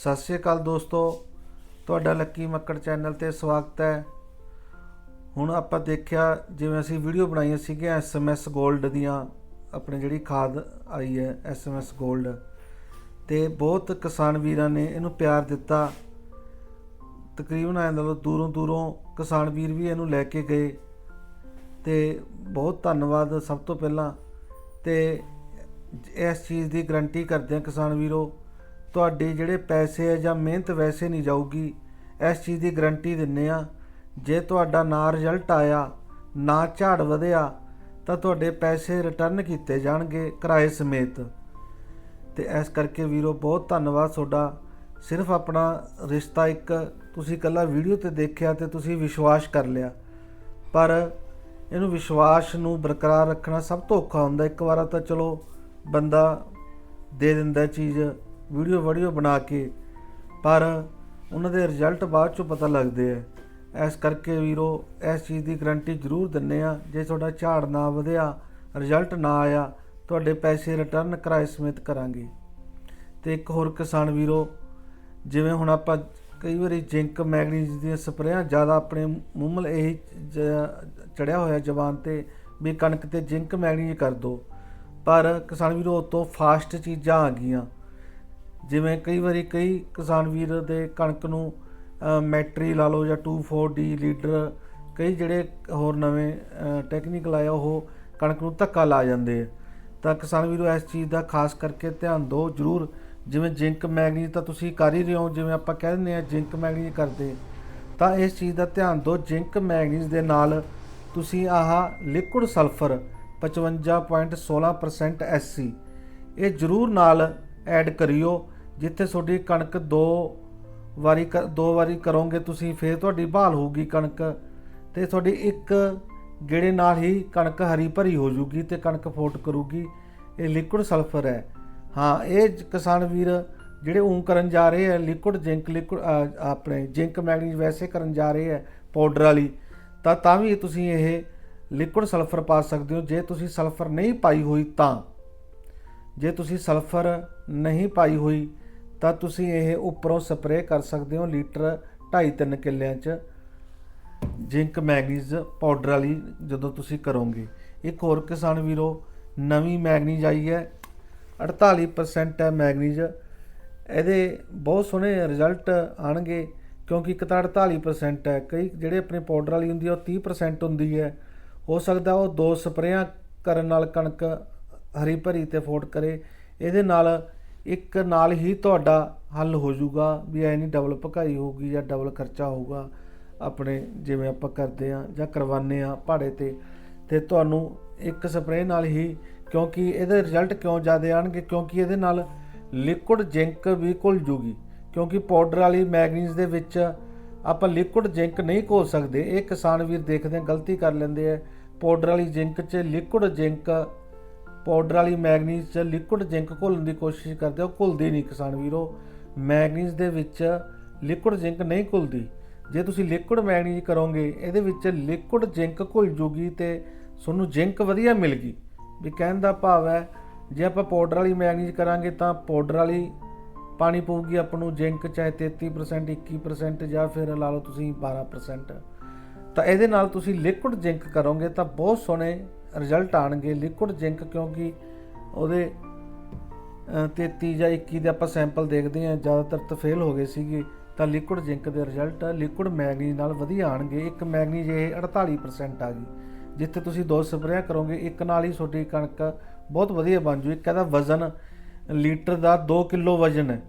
ਸਤਿ ਸ਼੍ਰੀ ਅਕਾਲ ਦੋਸਤੋ, ਤੁਹਾਡਾ ਲੱਕੀ ਮੱਕੜ ਚੈਨਲ ਤੇ ਸਵਾਗਤ ਹੈ। ਹੁਣ ਆਪਾਂ ਦੇਖਿਆ ਜਿਵੇਂ ਅਸੀਂ ਵੀਡੀਓ ਬਣਾਈਆਂ ਸੀਗੀਆਂ ਐਸਐਮਐਸ 골ਡ ਦੀਆਂ, ਆਪਣੇ ਜਿਹੜੀ ਖਾਦ ਆਈ ਹੈ ਐਸਐਮਐਸ 골ਡ ਤੇ ਬਹੁਤ ਕਿਸਾਨ ਵੀਰਾਂ ਨੇ ਇਹਨੂੰ ਪਿਆਰ ਦਿੱਤਾ। ਤਕਰੀਬਨ ਐਂ ਲਾ ਦੂਰੋਂ ਦੂਰੋਂ ਕਿਸਾਨ ਵੀਰ ਵੀ ਇਹਨੂੰ ਲੈ ਕੇ ਗਏ, ਤੇ ਬਹੁਤ ਧੰਨਵਾਦ ਸਭ ਤੋਂ ਪਹਿਲਾਂ, ਤੇ ਇਸ ਚੀਜ਼ ਦੀ ਗਰੰਟੀ ਕਰਦੇ ਹਾਂ ਕਿਸਾਨ ਵੀਰੋ ਤੁਹਾਡੇ ਜਿਹੜੇ ਪੈਸੇ ਹੈ ਜਾਂ ਮਿਹਨਤ ਵੈਸੇ ਨਹੀਂ ਜਾਊਗੀ, ਇਸ ਚੀਜ਼ ਦੀ ਗਰੰਟੀ ਦਿੰਨੇ ਆ ਜੇ ਤੁਹਾਡਾ ਨਾ ਰਿਜ਼ਲਟ ਆਇਆ, ਨਾ ਝਾੜ ਵਧਿਆ, ਤਾਂ ਤੁਹਾਡੇ ਪੈਸੇ ਰਿਟਰਨ ਕੀਤੇ ਜਾਣਗੇ ਕਿਰਾਏ ਸਮੇਤ। ਤੇ ਇਸ ਕਰਕੇ ਵੀਰੋ, ਬਹੁਤ ਧੰਨਵਾਦ ਤੁਹਾਡਾ। ਸਿਰਫ ਆਪਣਾ ਰਿਸ਼ਤਾ ਇੱਕ, ਤੁਸੀਂ ਇਕੱਲਾ ਵੀਡੀਓ ਤੇ ਦੇਖਿਆ ਤੇ ਤੁਸੀਂ ਵਿਸ਼ਵਾਸ ਕਰ ਲਿਆ। ਪਰ ਇਹਨੂੰ ਵਿਸ਼ਵਾਸ ਨੂੰ ਬਰਕਰਾਰ ਰੱਖਣਾ ਸਭ ਤੋਂ ਔਖਾ ਹੁੰਦਾ। ਇੱਕ ਵਾਰ ਤਾਂ ਚਲੋ ਬੰਦਾ ਦੇ ਦਿੰਦਾ ਚੀਜ਼। ਵੀਡੀਓ ਵੀਡੀਓ ਬਣਾ ਕੇ, ਪਰ ਉਹਨਾਂ ਦੇ ਰਿਜ਼ਲਟ ਬਾਅਦ ਚੋਂ ਪਤਾ ਲੱਗਦੇ ਆ। ਇਸ ਕਰਕੇ ਵੀਰੋ, ਇਸ ਚੀਜ਼ ਦੀ ਗਰੰਟੀ ਜ਼ਰੂਰ ਦਿੰਨੇ ਆ, ਜੇ ਤੁਹਾਡਾ ਝਾੜ ਨਾ ਵਧਿਆ, ਰਿਜ਼ਲਟ ਨਾ ਆਇਆ, ਤੁਹਾਡੇ ਪੈਸੇ ਰਿਟਰਨ ਕਰਾਏ ਸਮੇਤ ਕਰਾਂਗੇ। ਤੇ ਇੱਕ ਹੋਰ ਕਿਸਾਨ ਵੀਰੋ, ਜਿਵੇਂ ਹੁਣ ਆਪਾਂ ਕਈ ਵਾਰੀ ਜ਼ਿੰਕ ਮੈਗਨੀਜ਼ ਦੀਆਂ ਸਪਰੇਆਂ ਜ਼ਿਆਦਾ ਆਪਣੇ ਮੂੰਹਮਲ ਇਹ ਚੜਿਆ ਹੋਇਆ ਜ਼ਬਾਨ ਤੇ ਵੀ ਕਣਕ ਤੇ ਜ਼ਿੰਕ ਮੈਗਨੀਜ਼ ਕਰ ਦੋ। ਪਰ ਕਿਸਾਨ ਵੀਰੋ, ਉਹ ਤੋਂ ਫਾਸਟ ਚੀਜ਼ਾਂ ਆ ਗਈਆਂ। ਜਿਵੇਂ ਕਈ ਵਾਰੀ ਕਈ ਕਿਸਾਨ ਵੀਰ ਦੇ ਕਣਕ ਨੂੰ ਮੈਟਰੀ ਲਾ ਲਓ ਜਾਂ 24D ਲੀਡਰ, ਕਈ ਜਿਹੜੇ ਹੋਰ ਨਵੇਂ ਟੈਕਨੀਕਲ ਆਇਆ ਉਹ ਕਣਕ ਨੂੰ ਧੱਕਾ ਲਾ ਜਾਂਦੇ ਆ। ਤਾਂ ਕਿਸਾਨ ਵੀਰੋ, ਇਸ ਚੀਜ਼ ਦਾ ਖਾਸ ਕਰਕੇ ਧਿਆਨ ਦਿਓ ਜਰੂਰ। ਜਿਵੇਂ ਜ਼ਿੰਕ ਮੈਗਨੀਜ਼ ਤਾਂ ਤੁਸੀਂ ਕਰ ਹੀ ਰਹੇ ਹੋ, ਜਿਵੇਂ ਆਪਾਂ ਕਹਿ ਦਿੰਦੇ ਆ ਜ਼ਿੰਕ ਮੈਗਨੀਜ਼ ਕਰਦੇ ਤਾਂ ਇਸ ਚੀਜ਼ ਦਾ ਧਿਆਨ ਦਿਓ, ਜ਼ਿੰਕ ਮੈਗਨੀਜ਼ ਦੇ ਨਾਲ ਤੁਸੀਂ ਆਹ ਲਿਕੁਇਡ ਸਲਫਰ 55.16% SC ਇਹ ਜਰੂਰ ਨਾਲ ਐਡ ਕਰਿਓ। ਜਿੱਥੇ ਤੁਹਾਡੀ ਕਣਕ ਦੋ ਵਾਰੀ ਕ- ਦੋ ਵਾਰੀ ਕਰੋਗੇ, ਤੁਸੀਂ ਫੇਰ ਤੁਹਾਡੀ ਬਹਾਲ ਹੋਊਗੀ ਕਣਕ। ਤੇ ਤੁਹਾਡੀ ਇੱਕ ਗੇੜੇ ਨਾਲ ਹੀ ਕਣਕ ਹਰੀ ਭਰੀ ਹੋ ਜੂਗੀ ਤੇ ਕਣਕ ਫੋਟ ਕਰੂਗੀ। ਇਹ ਲਿਕੁਇਡ ਸਲਫਰ ਹੈ। ਹਾਂ, ਇਹ ਕਿਸਾਨ ਵੀਰ ਜਿਹੜੇ ਉਹ ਕਰਨ ਜਾ ਰਹੇ ਹੈ ਲਿਕੁਇਡ ਜ਼ਿੰਕ, ਲਿਕੁਇਡ ਆਪਣੇ ਜ਼ਿੰਕ ਮੈਗਨੀਜ਼ ਵੈਸੇ ਕਰਨ ਜਾ ਰਹੇ ਹੈ ਪਾਊਡਰ ਵਾਲੀ, ਤਾਂ ਤਾਂ ਵੀ ਤੁਸੀਂ ਇਹ ਲਿਕੁਇਡ ਸਲਫਰ ਪਾ ਸਕਦੇ ਹੋ। ਜੇ ਤੁਸੀਂ ਸਲਫਰ ਨਹੀਂ ਪਾਈ ਹੋਈ ਤਾਂ। ਜੇ ਤੁਸੀਂ ਸਲਫਰ ਨਹੀਂ ਪਾਈ ਹੋਈ, ਤਾਂ ਤੁਸੀਂ ਇਹ ਉੱਪਰੋਂ ਸਪਰੇਅ ਕਰ ਸਕਦੇ ਹੋ ਲੀਟਰ 2.5-3 ਕਿੱਲਿਆਂ 'ਚ ਜ਼ਿੰਕ ਮੈਗਨੀਜ਼ ਪਾਊਡਰ ਵਾਲੀ ਜਦੋਂ ਤੁਸੀਂ ਕਰੋਗੇ। ਇੱਕ ਹੋਰ ਕਿਸਾਨ ਵੀਰੋ, ਨਵੀਂ ਮੈਗਨੀਜ਼ ਆਈ ਹੈ 48% ਹੈ ਮੈਗਨੀਜ਼। ਇਹਦੇ ਬਹੁਤ ਸੋਹਣੇ ਰਿਜ਼ਲਟ ਆਣਗੇ ਕਿਉਂਕਿ ਇੱਕ ਤਾਂ 48% ਹੈ, ਕਈ ਜਿਹੜੇ ਆਪਣੇ ਪਾਊਡਰ ਵਾਲੀ ਹੁੰਦੀ ਹੈ ਉਹ 30% ਹੁੰਦੀ ਹੈ। ਹੋ ਸਕਦਾ ਉਹ ਦੋ ਸਪਰੇਆਂ ਕਰਨ ਨਾਲ ਕਣਕ ਹਰੀ ਭਰੀ ਤੇ ਫੋਟ ਕਰੇ, ਇਹਦੇ ਨਾਲ ਇੱਕ ਨਾਲ ਹੀ ਤੁਹਾਡਾ ਹੱਲ ਹੋ ਜਾਊਗਾ ਵੀ ਐ ਨਹੀਂ ਡਬਲ ਭਕਾਈ ਹੋਊਗੀ ਜਾਂ ਡਬਲ ਖਰਚਾ ਹੋਊਗਾ ਆਪਣੇ ਜਿਵੇਂ ਆਪਾਂ ਕਰਦੇ ਆ ਜਾਂ ਕਰਵਾਉਂਦੇ ਆ ਪਹਾੜੇ ਤੇ ਤੇ ਤੁਹਾਨੂੰ ਇੱਕ ਸਪਰੇਅ ਨਾਲ ਹੀ ਕਿਉਂਕਿ ਇਹਦੇ ਰਿਜ਼ਲਟ ਕਿਉਂ ਜ਼ਿਆਦਾ ਆਣਗੇ ਕਿਉਂਕਿ ਇਹਦੇ ਨਾਲ ਲਿਕੁਇਡ ਜ਼ਿੰਕ ਵੀ ਘੁਲ ਜੂਗੀ। ਕਿਉਂਕਿ ਪਾਊਡਰ ਵਾਲੀ ਮੈਗਨੀਜ਼ ਦੇ ਵਿੱਚ ਆਪਾਂ ਲਿਕੁਇਡ ਜ਼ਿੰਕ ਨਹੀਂ ਘੋਲ ਸਕਦੇ। ਇਹ ਕਿਸਾਨ ਵੀਰ ਦੇਖਦੇ ਆ, ਗਲਤੀ ਕਰ ਲੈਂਦੇ ਆ। ਪਾਊਡਰ ਵਾਲੀ ਜ਼ਿੰਕ 'ਚ ਲਿਕੁਇਡ ਜ਼ਿੰਕ ਪਾਊਡਰ ਵਾਲੀ ਮੈਗਨੀਜ਼ 'ਚ ਲਿਕੁਇਡ ਜ਼ਿੰਕ ਘੋਲਣ ਦੀ ਕੋਸ਼ਿਸ਼ ਕਰਦੇ ਆ, ਉਹ ਘੁਲਦੀ ਨਹੀਂ ਕਿਸਾਨ ਵੀਰੋ। ਮੈਗਨੀਜ਼ ਦੇ ਵਿੱਚ ਲਿਕੁਇਡ ਜ਼ਿੰਕ ਨਹੀਂ ਘੁਲਦੀ। ਜੇ ਤੁਸੀਂ ਲਿਕੁਇਡ ਮੈਗਨੀਜ਼ ਕਰੋਗੇ ਇਹਦੇ ਵਿੱਚ ਲਿਕੁਇਡ ਜ਼ਿੰਕ ਘੁਲ ਜੂਗੀ ਤੇ ਤੁਹਾਨੂੰ ਜ਼ਿੰਕ ਵਧੀਆ ਮਿਲ ਗਈ ਵੀ ਕਹਿਣ ਦਾ ਭਾਵ ਹੈ ਜੇ ਆਪਾਂ ਪਾਊਡਰ ਵਾਲੀ ਮੈਗਨੀਜ਼ ਕਰਾਂਗੇ ਤਾਂ ਪਾਊਡਰ ਵਾਲੀ ਪਾਣੀ ਪਊਗੀ ਆਪਾਂ ਨੂੰ ਜ਼ਿੰਕ ਚਾਹੇ 33% 21% ਜਾਂ ਫਿਰ ਲਾ ਲਓ ਤੁਸੀਂ 12% ਤਾਂ ਇਹਦੇ ਨਾਲ ਤੁਸੀਂ ਲਿਕੁਇਡ ਜ਼ਿੰਕ ਕਰੋਗੇ ਤਾਂ ਬਹੁਤ ਸੋਹਣੇ ਰਿਜ਼ਲਟ ਆਣਗੇ ਲਿਕੁਇਡ ਜ਼ਿੰਕ ਕਿਉਂਕਿ ਉਹਦੇ ਅ, 33 ਜਾਂ 21 ਦੇ ਆਪਾਂ ਸੈਂਪਲ ਦੇਖਦੇ ਹਾਂ ਜ਼ਿਆਦਾਤਰ ਤਾਂ ਫੇਲ ਹੋ ਗਏ ਸੀਗੇ ਤਾਂ ਲਿਕੁਇਡ ਜ਼ਿੰਕ ਦੇ ਰਿਜ਼ਲਟ ਲਿਕੁਇਡ ਮੈਗਨੀਜ਼ ਨਾਲ ਵਧੀਆ ਆਣਗੇ। ਇੱਕ ਮੈਗਨੀਜ਼ ਇਹ 48% ਆ ਗਈ ਜਿੱਥੇ ਤੁਸੀਂ ਦੋ ਸਪਰੇਅ ਕਰੋਗੇ ਇੱਕ ਨਾਲ ਹੀ ਤੁਹਾਡੀ ਕਣਕ ਬਹੁਤ ਵਧੀਆ ਬਣ ਜੂ। ਇੱਕ ਇਹਦਾ ਵਜ਼ਨ ਲੀਟਰ ਦਾ 2 ਕਿਲੋ ਵਜ਼ਨ ਹੈ।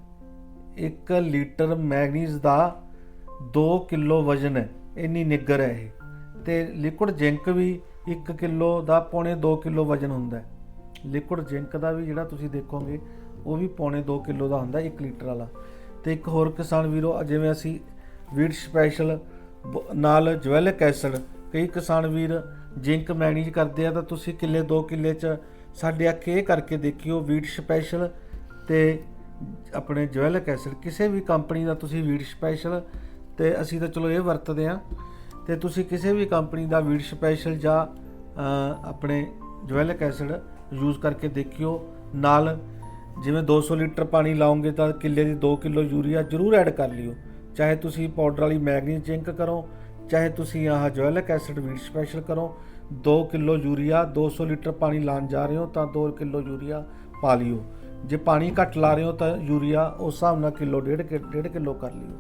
1 ਲੀਟਰ ਮੈਗਨੀਜ਼ ਦਾ 2 ਕਿਲੋ ਵਜ਼ਨ ਹੈ। ਇੰਨੀ ਨਿੱਗਰ ਹੈ ਇਹ। ਤੇ ਲਿਕੁਇਡ ਜ਼ਿੰਕ ਵੀ 1 ਕਿਲੋ ਦਾ ਪੌਣੇ 2 ਕਿਲੋ ਵਜ਼ਨ ਹੁੰਦਾ ਹੈ। ਲਿਕੁਇਡ ਜ਼ਿੰਕ ਦਾ ਵੀ ਜਿਹੜਾ ਤੁਸੀਂ ਦੇਖੋਗੇ, ਉਹ ਵੀ ਪੌਣੇ 2 ਕਿਲੋ ਦਾ ਹੁੰਦਾ 1 ਲੀਟਰ ਵਾਲਾ। ਤੇ ਇੱਕ ਹੋਰ ਕਿਸਾਨ ਵੀਰੋ ਜਿਵੇਂ ਅਸੀਂ ਵੀਟ ਸਪੈਸ਼ਲ ਬ- ਨਾਲ ਜਵੈਲਿਕ ਐਸਿਡ, ਕਈ ਕਿਸਾਨ ਵੀਰ ਜ਼ਿੰਕ ਮੈਨੇਜ ਕਰਦੇ ਆ, ਤਾਂ ਤੁਸੀਂ ਕਿੱਲੇ 2 ਕਿੱਲੇ ਚ ਸਾਡੇ ਅੱਖ ਇਹ ਕਰਕੇ ਦੇਖਿਓ ਵੀਟ ਸਪੈਸ਼ਲ ਤੇ ਆਪਣੇ ਜਵੈਲਿਕ ਐਸਿਡ, ਕਿਸੇ ਵੀ ਕੰਪਨੀ ਦਾ ਤੁਸੀਂ ਵੀਟ ਸਪੈਸ਼ਲ ਤੇ ਅਸੀਂ ਤਾਂ ਚਲੋ ਇਹ ਵਰਤਦੇ ਆ। ਤੇ ਤੁਸੀਂ ਕਿਸੇ ਵੀ ਕੰਪਨੀ ਦਾ ਵੀਟ ਸਪੈਸ਼ਲ ਜਾਂ ਆਪਣੇ ਜਵੈਲਿਕ ਐਸਿਡ ਯੂਜ਼ ਕਰਕੇ ਦੇਖਿਓ। ਨਾਲ ਜਿਵੇਂ 200 ਲੀਟਰ ਪਾਣੀ ਲਾਓਗੇ ਤਾਂ ਕਿੱਲੇ ਦੀ 2 ਕਿਲੋ ਯੂਰੀਆ ਜ਼ਰੂਰ ਐਡ ਕਰ ਲਿਓ। ਚਾਹੇ ਤੁਸੀਂ ਪਾਊਡਰ ਵਾਲੀ ਮੈਗਨੀਜ਼ ਜ਼ਿੰਕ ਕਰੋ, ਚਾਹੇ ਤੁਸੀਂ ਆਹ ਜੋਇਲਕ ਐਸਿਡ ਵੀਟ ਸਪੈਸ਼ਲ ਕਰੋ 2 ਕਿਲੋ ਯੂਰੀਆ 200 ਲੀਟਰ ਪਾਣੀ ਲਾਉਣ ਜਾ ਰਹੇ ਹੋ ਤਾਂ 2 ਕਿਲੋ ਯੂਰੀਆ ਪਾ ਲਿਓ। ਜੇ ਪਾਣੀ ਘੱਟ ਲਾ ਰਹੇ ਹੋ ਤਾਂ ਯੂਰੀਆ ਉਸ ਹਿਸਾਬ ਨਾਲ ਕਿਲੋ, ਡੇਢ ਕਿ- ਡੇਢ ਕਿਲੋ ਕਰ ਲਿਓ।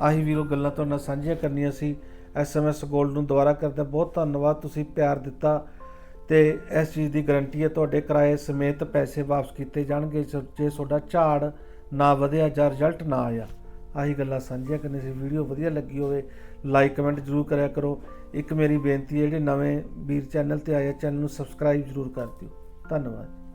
ਆਹੀ ਵੀਰੋ ਗੱਲਾਂ ਤੁਹਾਡੇ ਨਾਲ ਸਾਂਝੀਆਂ ਕਰਨੀਆਂ ਸੀ। ਐਸਐਮਐਸ ਗੋਲਡ ਨੂੰ ਦੁਬਾਰਾ ਕਰਦਾ ਬਹੁਤ ਧੰਨਵਾਦ, ਤੁਸੀਂ ਪਿਆਰ ਦਿੱਤਾ ਤੇ ਇਸ ਚੀਜ਼ ਦੀ ਗਾਰੰਟੀ ਹੈ ਤੁਹਾਡੇ ਕਿਰਾਏ ਸਮੇਤ ਪੈਸੇ ਵਾਪਸ ਕੀਤੇ ਜਾਣਗੇ, ਜੇ ਤੁਹਾਡਾ ਝਾੜ ਨਾ ਵਧਿਆ ਜਾਂ ਰਿਜ਼ਲਟ ਨਾ ਆਇਆ। ਆਹੀ ਗੱਲਾਂ ਸਾਂਝੀਆਂ ਕਰਨੀ ਸੀ। ਵੀਡੀਓ ਵਧੀਆ ਲੱਗੀ ਹੋਵੇ ਲਾਈਕ ਕਮੈਂਟ ਜ਼ਰੂਰ ਕਰਿਆ ਕਰੋ। ਇੱਕ ਮੇਰੀ ਬੇਨਤੀ ਹੈ, ਜਿਹੜੇ ਨਵੇਂ ਵੀਰ ਚੈਨਲ ਤੇ ਆਏ ਆ, ਚੈਨਲ ਨੂੰ ਸਬਸਕ੍ਰਾਈਬ ਜ਼ਰੂਰ ਕਰ ਦਿਓ। ਧੰਨਵਾਦ।